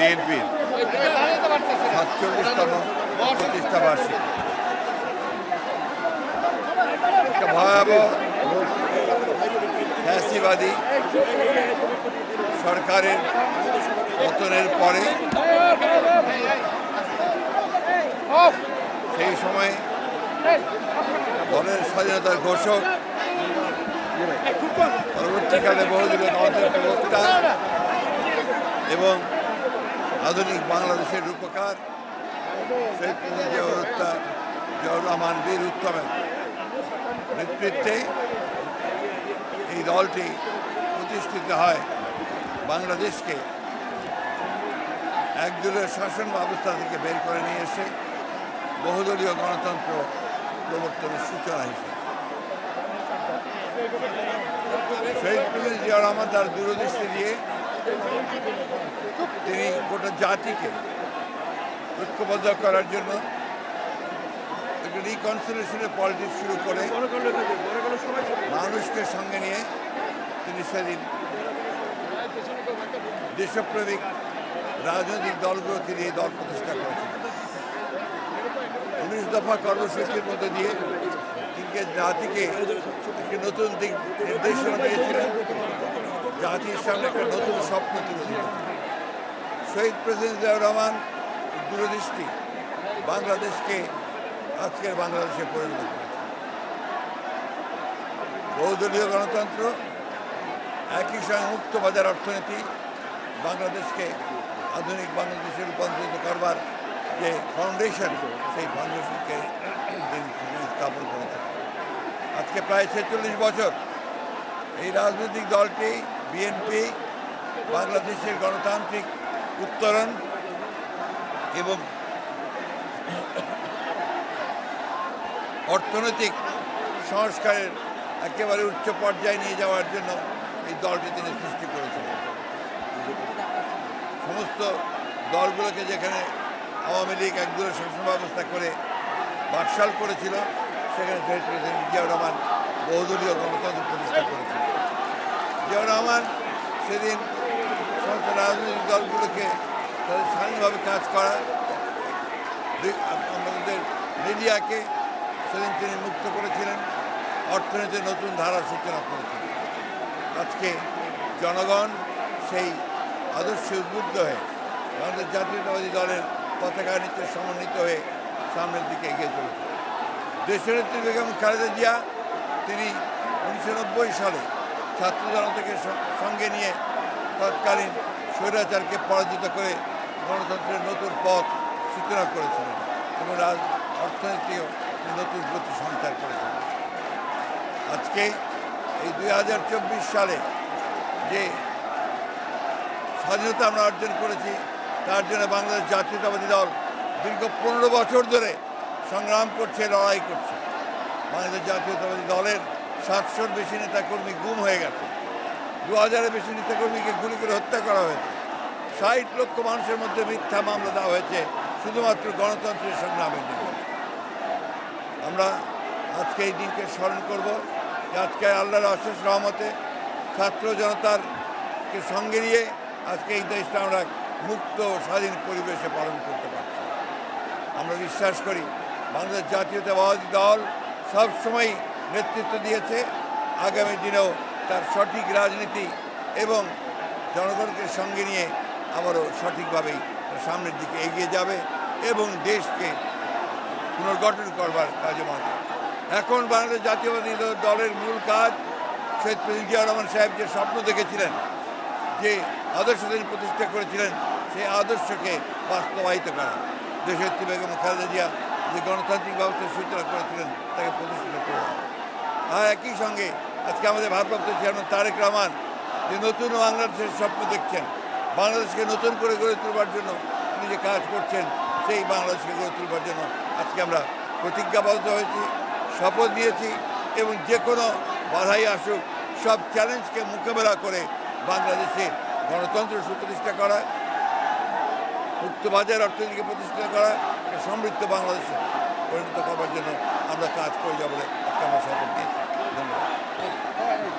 বিএনপির সাতচল্লিশতম প্রতিষ্ঠা বার্ষিকী। একটা ভয়াবহ ফ্যাসিবাদী সরকারের পতনের পরে সেই সময় দলের স্বাধীনতার ঘোষক পরবর্তীকালে বহুদলীয় গণতন্ত্রের প্রবক্তা এবং আধুনিক বাংলাদেশের রূপকার রহমান বীর উত্তমের নেতৃত্বে এই দলটি প্রতিষ্ঠিত হয় বাংলাদেশকে। একদলীয় শাসন ব্যবস্থা থেকে বের করে নিয়ে এসে বহুদলীয় গণতন্ত্র প্রবর্তনের সূচনা হিসেবে শহীদ প্রেসিডেন্ট জিয়াউর রহমান তার দূরদৃষ্টি দিয়ে তিনি গোটা জাতিকে ঐক্যবদ্ধ করার জন্য একটা রিকনসিলেশনের পলিটিক্স শুরু করে, মানুষকে সঙ্গে নিয়ে তিনি সেদিন দেশপ্রেমিক রাজনৈতিক দলগুলোকে নিয়ে দল প্রতিষ্ঠা করেছিলেন। উনিশ দফা কর্মসূচির মধ্যে দিয়ে তিনকে জাতিকে একটি নতুন দিক নির্দেশনা দিয়েছিলেন। জাতির সামনে একটা নতুন স্বপ্ন তুলে দিয়েছিলেন শহীদ প্রেসিডেন্ট জিয়াউর রহমান দূরদৃষ্টি বাংলাদেশকে আজকের বাংলাদেশে পরিণত করেছে। বহুদলীয় গণতন্ত্র, একই সঙ্গে মুক্ত বাজার অর্থনীতি, বাংলাদেশকে আধুনিক বাংলাদেশে রূপান্তরিত করবার যে ফাউন্ডেশন সেই ফাউন্ডেশনকে স্থাপন করেছেন। আজকে প্রায় ছেচল্লিশ বছর এই রাজনৈতিক দলটি বিএনপি, বাংলাদেশের গণতান্ত্রিক উত্তরণ এবং অর্থনৈতিক সংস্কারের একেবারে উচ্চ পর্যায়ে নিয়ে যাওয়ার জন্য এই দলটি তিনি সৃষ্টি করেছিলেন। সমস্ত দলগুলোকে যেখানে আওয়ামী লীগ একদলের শাসন ব্যবস্থা করে বাকশাল করেছিল, সেখানে জিয়াউর রহমান বহুদলীয় গণতন্ত্র প্রতিষ্ঠা করেছিল। জিয়াউর রহমান সেদিন সমস্ত রাজনৈতিক দলগুলোকে তাদের স্বাধীনভাবে কাজ করা আমাদের মিডিয়াকে সেদিন তিনি মুক্ত করেছিলেন, অর্থনীতির নতুন ধারার সূচনা করেছিলেন। আজকে জনগণ সেই আদর্শে উদ্বুদ্ধ হয়ে বাংলাদেশ জাতীয়তাবাদী দলের পতাকা নিচে সমন্বিত হয়ে সামনের দিকে এগিয়ে চলেছে। দেশনেত্রী বেগম খালেদা জিয়া, তিনি উনিশশো নব্বই সালে ছাত্র জনতাকে সঙ্গে নিয়ে তৎকালীন স্বৈরাচারকে পরাজিত করে গণতন্ত্রের নতুন পথ সূচনা করেছিলেন এবং রাজ, অর্থনীতিও নতুন গতি সঞ্চার করেছিলেন। আজকে এই দুই হাজার চব্বিশ সালে যে স্বাধীনতা আমরা অর্জন করেছি, তার জন্য বাংলাদেশ জাতীয়তাবাদী দল দীর্ঘ পনেরো বছর ধরে সংগ্রাম করছে, লড়াই করছে। বাংলাদেশ জাতীয়তাবাদী দলের সাতশোর বেশি নেতাকর্মী গুম হয়ে গেছে। দু হাজারের বেশি নেতাকর্মীকে গুলি করে হত্যা করা হয়েছে। ষাট লক্ষ মানুষের মধ্যে মিথ্যা মামলা দেওয়া হয়েছে শুধুমাত্র গণতন্ত্রের সংগ্রামের জন্য। আমরা আজকে এই দিনকে স্মরণ করব যে আজকে আল্লাহর অশেষ রহমতে ছাত্র জনতার কে সঙ্গে নিয়ে আজকে এই দেশটা আমরা মুক্ত স্বাধীন পরিবেশে পালন করতে পারছি। আমরা বিশ্বাস করি বাংলাদেশ জাতীয়তাবাদী দল সবসময় নেতৃত্ব দিয়েছে। আগামী দিনেও তার সঠিক রাজনীতি এবং জনগণকে সঙ্গে নিয়ে আবারও সঠিকভাবেই সামনের দিকে এগিয়ে যাবে এবং দেশকে পুনর্গঠন করবার কাজে মত এখন বাংলাদেশ জাতীয়বাদী দলের মূল কাজ শহীদ প্রেসিডেন্ট জিয়া রহমান সাহেব যে স্বপ্ন দেখেছিলেন, যে আদর্শ তিনি প্রতিষ্ঠা করেছিলেন, সেই আদর্শকে বাস্তবায়িত করা। দেশের বেগম খালেদা জিয়া যে গণতান্ত্রিক ব্যবস্থার সূচনা করেছিলেন, তাকে প্রতিষ্ঠিত করা। আর একই সঙ্গে। আজকে আমাদের ভারপ্রাপ্ত চেয়ারম্যান তারেক রহমান, যে নতুন বাংলাদেশের স্বপ্ন দেখছেন, বাংলাদেশকে নতুন করে গড়ে তোলবার জন্য তিনি যে কাজ করছেন, সেই বাংলাদেশকে গড়ে তোলবার জন্য আজকে আমরা প্রতিজ্ঞাবদ্ধ হয়েছি, শপথ নিয়েছি এবং যে কোনো বাধাই আসুক, সব চ্যালেঞ্জকে মোকাবেলা করে বাংলাদেশে গণতন্ত্র সুপ্রতিষ্ঠা করা, মুক্তবাজার অর্থনীতিকে প্রতিষ্ঠিত করা সমৃদ্ধ বাংলাদেশে। পরিণত করবার জন্য আমরা কাজ করে যাব বলে আজকে আমরা সকলকে ধন্যবাদ।